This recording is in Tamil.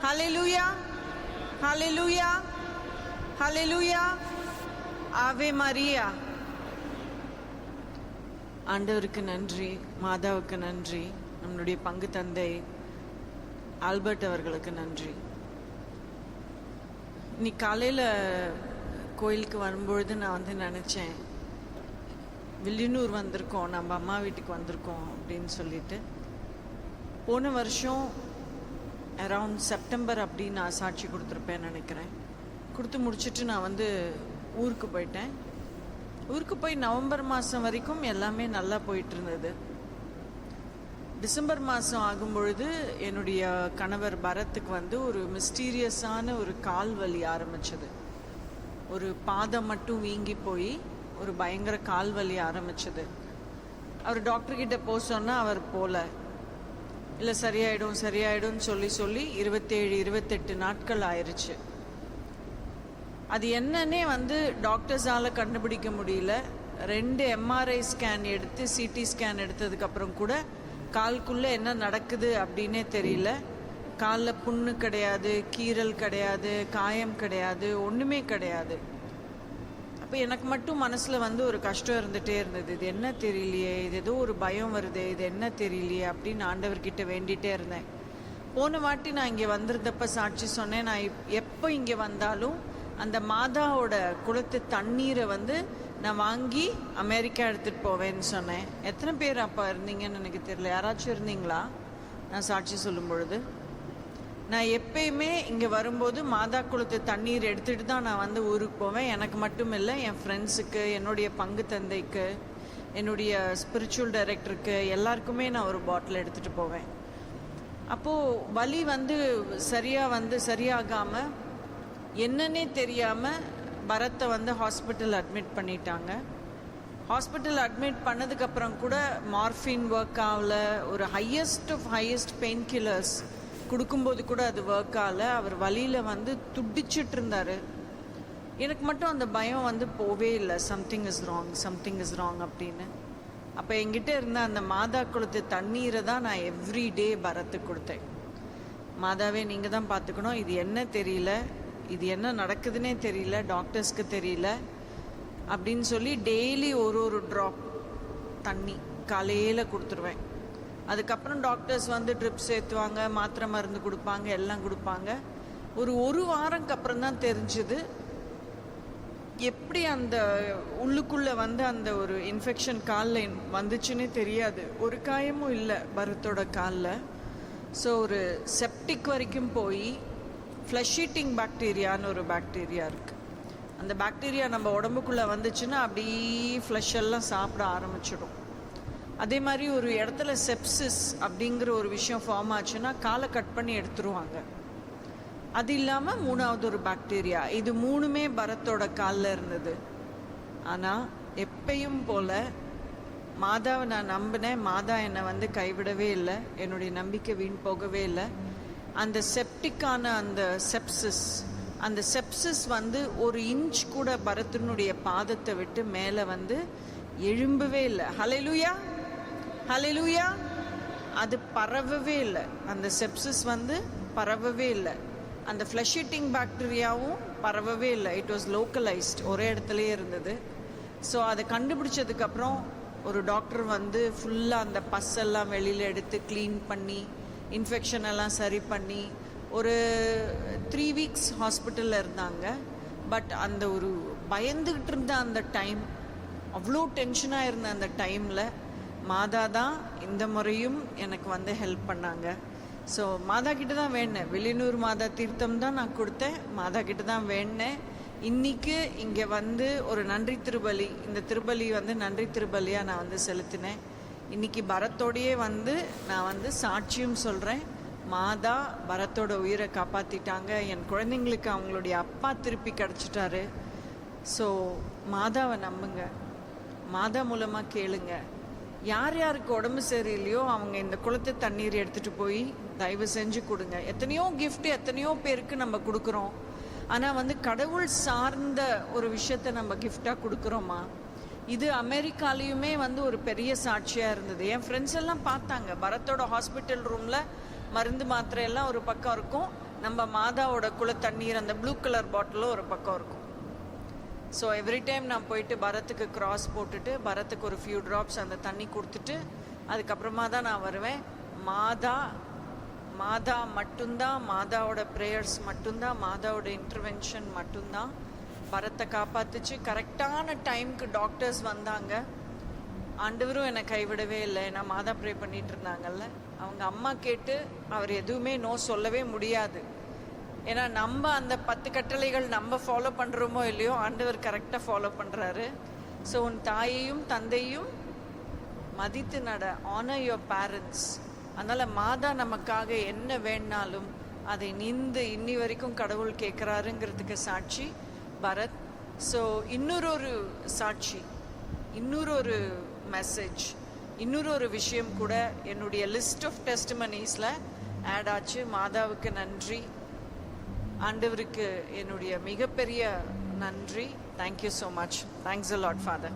Hallelujah. Hallelujah. Hallelujah. ஆவே Maria. ஆண்டவருக்கு நன்றி மாதாவுக்கு நன்றி நம்மளுடைய பங்கு தந்தை ஆல்பர்ட் அவர்களுக்கு நன்றி இன்னைக்கு காலையில் கோயிலுக்கு வரும்பொழுது நான் வந்து நினச்சேன் வில்லியனூர் வந்திருக்கோம் நம்ம அம்மா வீட்டுக்கு வந்திருக்கோம் அப்படின்னு சொல்லிட்டு போன வருஷம் அரவுண்ட் செப்டம்பர் அப்படின்னு நான் சாட்சி கொடுத்துருப்பேன்னு நினைக்கிறேன். கொடுத்து முடிச்சுட்டு நான் வந்து ஊருக்கு போயிட்டேன். ஊருக்கு போய் நவம்பர் மாதம் வரைக்கும் எல்லாமே நல்லா போயிட்டு இருந்தது. டிசம்பர் மாதம் ஆகும் பொழுது என்னுடைய கணவர் பரத்துக்கு வந்து ஒரு மிஸ்டீரியஸான ஒரு கால் வலி ஆரம்பிச்சது. ஒரு பாதம் மட்டும் வீங்கி போய் ஒரு பயங்கர கால் வலி ஆரம்பிச்சது. அவர் டாக்டர்கிட்ட போக சொன்னால் அவர் போகல இல்லை சரியாயிடும் சரியாயிடும்னு சொல்லி சொல்லி இருபத்தேழு இருபத்தெட்டு நாட்கள் ஆயிடுச்சு அது என்னன்னே வந்து டாக்டர்ஸால் கண்டுபிடிக்க முடியல. ரெண்டு எம்ஆர்ஐ ஸ்கேன் எடுத்து சிடி ஸ்கேன் எடுத்ததுக்கப்புறம் கூட கால்குள்ளே என்ன நடக்குது அப்படின்னே தெரியல. காலில் புண்ணு கிடையாது கீறல் கிடையாது காயம் கிடையாது ஒன்றுமே கிடையாது. அப்போ எனக்கு மட்டும் மனசில் வந்து ஒரு கஷ்டம் இருந்துகிட்டே இருந்தது. இது என்ன தெரியலையே? இது ஏதோ ஒரு பயம் வருது? இது என்ன தெரியலையே? அப்படின்னு ஆண்டவர்கிட்ட வேண்டிகிட்டே இருந்தேன். போன வாட்டி நான் இங்கே வந்திருந்தப்ப சாட்சி சொன்னேன். நான் இப்- எப்போ இங்கே வந்தாலும் அந்த மாதாவோட குளத்து தண்ணீரை வந்து நான் வாங்கி அமெரிக்கா எடுத்துகிட்டு போவேன்னு சொன்னேன். எத்தனை பேர் அப்போ இருந்தீங்கன்னு எனக்கு தெரியல. யாராச்சும் இருந்தீங்களா? நான் சாட்சி சொல்லும் பொழுது நான் எப்பயுமே இங்கே வரும்போது மாதா குளத்து தண்ணீர் எடுத்துகிட்டு தான் நான் வந்து ஊருக்கு போவேன். எனக்கு மட்டும் இல்லை என் ஃப்ரெண்ட்ஸுக்கு என்னுடைய பங்கு தந்தைக்கு என்னுடைய ஸ்பிரிச்சுவல் டைரக்டருக்கு எல்லாருக்குமே நான் ஒரு பாட்டில் எடுத்துகிட்டு போவேன். அப்போது வலி வந்து சரியாக வந்து சரியாகாமல் என்னன்னே தெரியாமல் பரத்தை வந்து ஹாஸ்பிட்டல் அட்மிட் பண்ணிட்டாங்க. ஹாஸ்பிட்டல் அட்மிட் பண்ணதுக்கப்புறம் கூட மார்ஃபின் ஒர்க் ஆகல. ஒரு highest of highest pain killers கொடுக்கும்போது கூட அது ஒர்க் ஆகல. அவர் வழியில் வந்து துடிச்சிட்டு இருந்தார். எனக்கு மட்டும் அந்த பயம் வந்து போவே இல்லை. Something is wrong something is wrong அப்படின்னு. அப்போ என்கிட்ட இருந்த அந்த மாதா குளத்து தண்ணீரை தான் நான் எவ்ரி டே பரத்து கொடுத்தேன். மாதாவே நீங்கள் தான் பார்த்துக்கணும். இது என்ன தெரியல? இது என்ன நடக்குதுன்னே தெரியல. டாக்டர்ஸ்க்கு தெரியல. அப்படின்னு சொல்லி டெய்லி ஒரு ஒரு ட்ராப் தண்ணி காலையில் கொடுத்துருவேன். அதுக்கப்புறம் டாக்டர்ஸ் வந்து ட்ரிப்ஸ் சேர்த்துவாங்க மாத்திரை மருந்து கொடுப்பாங்க எல்லாம் கொடுப்பாங்க. ஒரு ஒரு வாரம்க்கு அப்புறம் தான் தெரிஞ்சுது எப்படி அந்த உள்ளுக்குள்ளே வந்து அந்த ஒரு இன்ஃபெக்ஷன் காலில் வந்துச்சுன்னே தெரியாது. ஒரு காயமும் இல்லை பரத்தோட காலில். ஸோ ஒரு செப்டிக் வரைக்கும் போய் ஃப்ளஷீட்டிங் பாக்டீரியான்னு ஒரு பாக்டீரியா இருக்குது அந்த பாக்டீரியா நம்ம உடம்புக்குள்ளே வந்துச்சுன்னா அப்படியே ஃப்ளஷ் எல்லாம் சாப்பிட ஆரம்பிச்சிடும். அதே மாதிரி ஒரு இடத்துல செப்சிஸ் அப்படிங்கிற ஒரு விஷயம் ஃபார்ம் ஆச்சுன்னா காலை கட் பண்ணி எடுத்துருவாங்க. அது இல்லாமல் மூணாவது ஒரு பாக்டீரியா இது மூணுமே பரத்தோட காலில் இருந்தது. ஆனால் எப்பயும் போல மாதாவை நான் நம்பினேன். மாதா என்னை வந்து கைவிடவே இல்லை. என்னுடைய நம்பிக்கை வீண் போகவே இல்லை. அந்த செப்டிக்கான அந்த செப்சிஸ் அந்த செப்சிஸ் வந்து ஒரு இன்ச் கூட பரத்தினுடைய பாதத்தை விட்டு மேலே வந்து எழும்பவே இல்லை. ஹalleluya ஹalleluya அது பரவவே இல்லை. அந்த செப்சிஸ் வந்து பரவவே இல்லை. அந்த ஃப்ளஷிட்டிங் பாக்டீரியாவும் பரவவே இல்லை. இட் வாஸ் லோக்கலைஸ்ட் ஒரே இடத்துலையே இருந்தது. ஸோ அதை கண்டுபிடிச்சதுக்கப்புறம் ஒரு டாக்டர் வந்து ஃபுல்லாக அந்த பஸ் எல்லாம் வெளியில் எடுத்து க்ளீன் பண்ணி இன்ஃபெக்ஷன் எல்லாம் சரி பண்ணி ஒரு த்ரீ வீக்ஸ் ஹாஸ்பிட்டலில் இருந்தாங்க. பட் அந்த ஒரு பயந்துக்கிட்டு இருந்த அந்த டைம் அவ்வளோ டென்ஷனாக இருந்த அந்த டைமில் மாதா தான் இந்த முறையும் எனக்கு வந்து ஹெல்ப் பண்ணாங்க. ஸோ மாதா கிட்ட தான் வேணேன் வெளியூர் மாதா தீர்த்தம் தான் நான் கொடுத்தேன். மாதா கிட்ட தான் வேணேன் இன்றைக்கு இங்கே வந்து ஒரு நன்றி திருபலி இந்த திருபலி வந்து நன்றி திருபலியாக நான் வந்து செலுத்தினேன். இன்றைக்கி பரத்தோடையே வந்து நான் வந்து சாட்சியும் சொல்கிறேன் மாதா பரத்தோட உயிரை காப்பாற்றிட்டாங்க என் குழந்தைங்களுக்கு அவங்களுடைய அப்பா திருப்பி கிடச்சிட்டாரு. ஸோ மாதாவை நம்புங்க. மாதா மூலமாக கேளுங்கள் யார் யாருக்கு உடம்பு சரியில்லையோ அவங்க இந்த குளத்து தண்ணீர் எடுத்துகிட்டு போய் தயவு செஞ்சு கொடுங்க. எத்தனையோ கிஃப்ட் எத்தனையோ பேருக்கு நம்ம கொடுக்குறோம். ஆனால் வந்து கடவுள் சார்ந்த ஒரு விஷயத்தை நம்ம கிஃப்டாக கொடுக்குறோமா? இது அமெரிக்காலையுமே வந்து ஒரு பெரிய சாட்சியாக இருந்தது. என் ஃப்ரெண்ட்ஸ் எல்லாம் பார்த்தாங்க. பரத்தோட ஹாஸ்பிட்டல் ரூமில் மருந்து மாத்திரை எல்லாம் ஒரு பக்கம் இருக்கும். நம்ம மாதாவோட குள தண்ணீர் அந்த ப்ளூ கலர் பாட்டிலும் ஒரு பக்கம் இருக்கும். ஸோ எவ்ரி டைம் நான் போயிட்டு பரத்துக்கு கிராஸ் போட்டுட்டு பரத்துக்கு ஒரு ஃபியூ ட்ராப்ஸ் அந்த தண்ணி கொடுத்துட்டு அதுக்கப்புறமா தான் நான் வருவேன். மாதா மாதா மட்டும்தான் மாதாவோட ப்ரேயர்ஸ் மட்டும்தான் மாதாவோட இன்டர்வென்ஷன் மட்டும்தான். பரத்தை காப்பாற்றுச்சு கரெக்டான டைம்க்கு டாக்டர்ஸ் வந்தாங்க. ஆண்டவரும் என்னை கைவிடவே இல்லை. நான் மாதா ப்ரே பண்ணிட்டு இருந்தாங்கல்ல. அவங்க அம்மா கேட்டு அவர் எதுவுமே நோ சொல்லவே முடியாது. ஏன்னா நம்ம அந்த பத்து கட்டளைகள் நம்ம ஃபாலோ பண்ணுறோமோ இல்லையோ ஆண்டவர் கரெக்டாக ஃபாலோ பண்ணுறாரு ஸோ உன் தாயையும் தந்தையும் மதித்து நட ஆனர் யுவர் பேரண்ட்ஸ் அதனால் மாதா நமக்காக என்ன வேணாலும் அதை நின்று இன்னி வரைக்கும் கடவுள் கேட்குறாருங்கிறதுக்கு சாட்சி பரத். ஸோ இன்னொரு ஒரு சாட்சி இன்னொரு ஒரு மெசேஜ் இன்னொரு ஒரு விஷயம் கூட என்னுடைய லிஸ்ட் ஆஃப் டெஸ்ட்மனிஸில் ஆட் ஆச்சு. மாதாவுக்கு நன்றி. ஆண்டவருக்கு என்னுடைய மிகப்பெரிய நன்றி. Thank you so much thanks a lot father